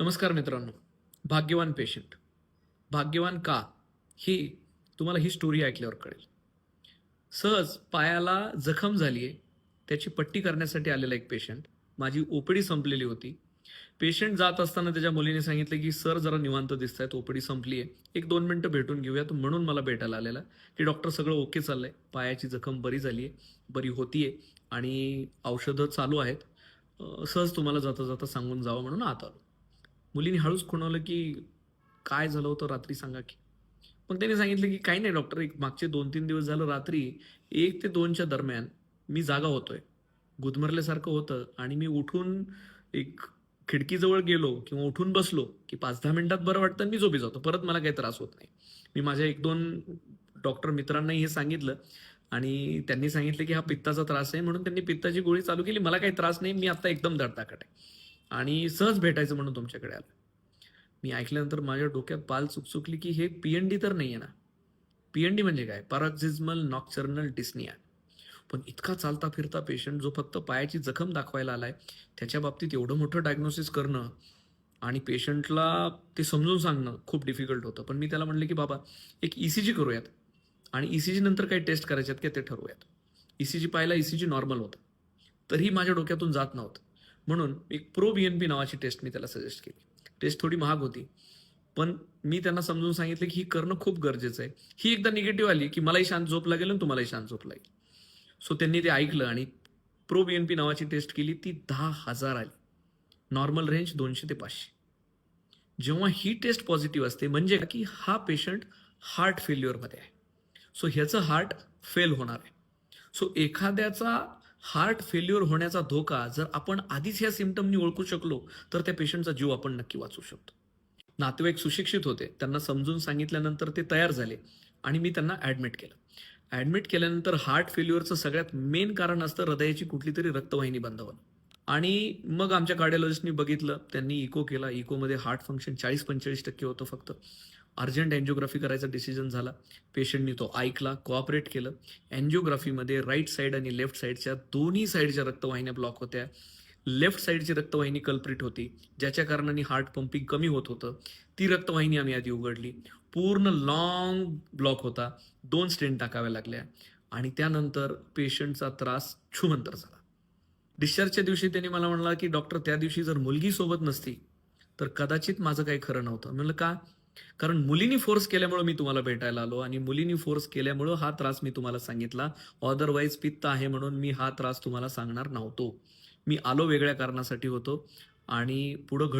नमस्कार मित्रांनो. भाग्यवान पेशंट भाग्यवान का? ही तुम्हाला ही स्टोरी ऐकल्यावर कळेल. सहज पायाला जखम झाली आहे त्याची पट्टी करण्यासाठी आलेला एक पेशंट माझी ओपीडी संपलेली होती. पेशंट जात असताना त्याच्या मुलीने सांगितलं की सर जरा निवांत दिसत आहेत ओपडी संपली आहे एक दोन मिनटं भेटून घेऊयात म्हणून मला भेटायला आलेला. की डॉक्टर सगळं ओके चाललंय. पायाची जखम बरी झाली आहे बरी होतीये आणि औषधं चालू आहेत. सहज तुम्हाला जाता जाता सांगून जावं म्हणून आत आलो. मुलीने हळूच खुणवलं की काय झालं होतं रात्री सांगा की. मग त्यांनी सांगितलं की काही नाही डॉक्टर एक मागचे दोन तीन दिवस झालं रात्री एक ते दोनच्या दरम्यान मी जागा होतोय. गुदमरल्यासारखं होतं आणि मी उठून एक खिडकीजवळ गेलो किंवा उठून बसलो की पाच दहा मिनिटात बरं वाटतं आणि मी झोपी जातो. परत मला काही त्रास होत नाही. मी माझ्या एक दोन डॉक्टर मित्रांनाही हे सांगितलं आणि त्यांनी सांगितलं की हा पित्ताचा त्रास आहे म्हणून त्यांनी पित्ताची गोळी चालू केली. मला काही त्रास नाही मी आता एकदम धडधाकट आहे. आणि सहज भेटायचं म्हणून तुमच्याकडे आलं. मी ऐकल्यानंतर माझ्या डोक्यात पाल चुकचुकली की हे पी एन डी तर नाही आहे ना. पी एन डी म्हणजे काय? पॅराक्झिजमल नॉक्चर्नल डिस्निया पण इतका चालता फिरता पेशंट जो फक्त पायाची जखम दाखवायला आलाय त्याच्या बाबतीत एवढं मोठं डायग्नोसिस करणं आणि पेशंटला ते समजून सांगणं खूप डिफिकल्ट होतं. पण मी त्याला म्हटलं की बाबा एक ई सी जी करूयात आणि ई सी जी नंतर काही टेस्ट करायच्यात की ते ठरवूयात. ई सी जी पायाला ई सी जी नॉर्मल होतं. तरीही माझ्या डोक्यातून जात नव्हतं. म्हणून एक प्रो बी एन पी नावाची टेस्ट मी त्याला सजेस्ट केली. टेस्ट थोडी महाग होती. पण मी त्यांना समजून सांगितलं की ही करणं खूप गरजेचं आहे. ही एकदा निगेटिव्ह आली की मलाही शांत झोप लागेल आणि तुम्हालाही शांत झोप लागेल. सो त्यांनी ते ऐकलं आणि प्रो बी एन पी नावाची टेस्ट केली. ती दहा हजार आली. नॉर्मल रेंज दोनशे ते पाचशे. जेव्हा ही टेस्ट पॉझिटिव्ह असते म्हणजे की हा पेशंट हार्ट फेल्युअरमध्ये आहे. सो ह्याचं हार्ट फेल होणार आहे. सो एखाद्याचा हार्ट फेल्युअर होण्याचा धोका जर आपण आधीच ह्या सिमटमनी ओळखू शकलो तर त्या पेशंटचा जीव आपण नक्की वाचू शकतो. नातेवाईक सुशिक्षित होते त्यांना समजून सांगितल्यानंतर ते तयार झाले आणि मी त्यांना ॲडमिट केलं. ॲडमिट केल्यानंतर हार्ट फेल्युअरचं सगळ्यात मेन कारण असतं हृदयाची कुठली तरी रक्तवाहिनी बंद होणं आणि मग आमच्या कार्डिओलॉजिस्टनी बघितलं त्यांनी इको केला. इकोमध्ये हार्ट फंक्शन चाळीस पंचेचाळीस टक्के होतं फक्त. अर्जंट अँजिओग्राफी करायचा डिसिजन झाला. पेशंटनी तो ऐकला कोऑपरेट केलं. अँजिओग्राफीमध्ये राईट साईड आणि लेफ्ट साईडच्या दोन्ही साईडच्या रक्तवाहिन्या ब्लॉक होत्या. लेफ्ट साईडची रक्तवाहिनी कल्प्रिट होती. ज्याच्या कारणाने हार्ट पंपिंग कमी होत होतं. ती रक्तवाहिनी आम्ही आधी उघडली. पूर्ण लॉंग ब्लॉक होता. दोन स्टेंट टाकाव्या लागल्या. आणि त्यानंतर पेशंटचा त्रास छुमंतर झाला. डिस्चार्जच्या दिवशी त्यांनी मला म्हणला की डॉक्टर त्या दिवशी जर मुलगी सोबत नसती तर कदाचित माझं काही खरं नव्हतं. म्हणलं का? कारण मुलींनी फोर्स केल्यामुळे मी तुम्हाला भेटायला आलो आणि मुलींनी फोर्स केल्यामुळं हा त्रास मी तुम्हाला सांगितला. अदरवाईज पित्त आहे म्हणून मी हा त्रास तुम्हाला सांगणार नव्हतो. मी आलो वेगळ्या कारणासाठी होतो आणि पुढं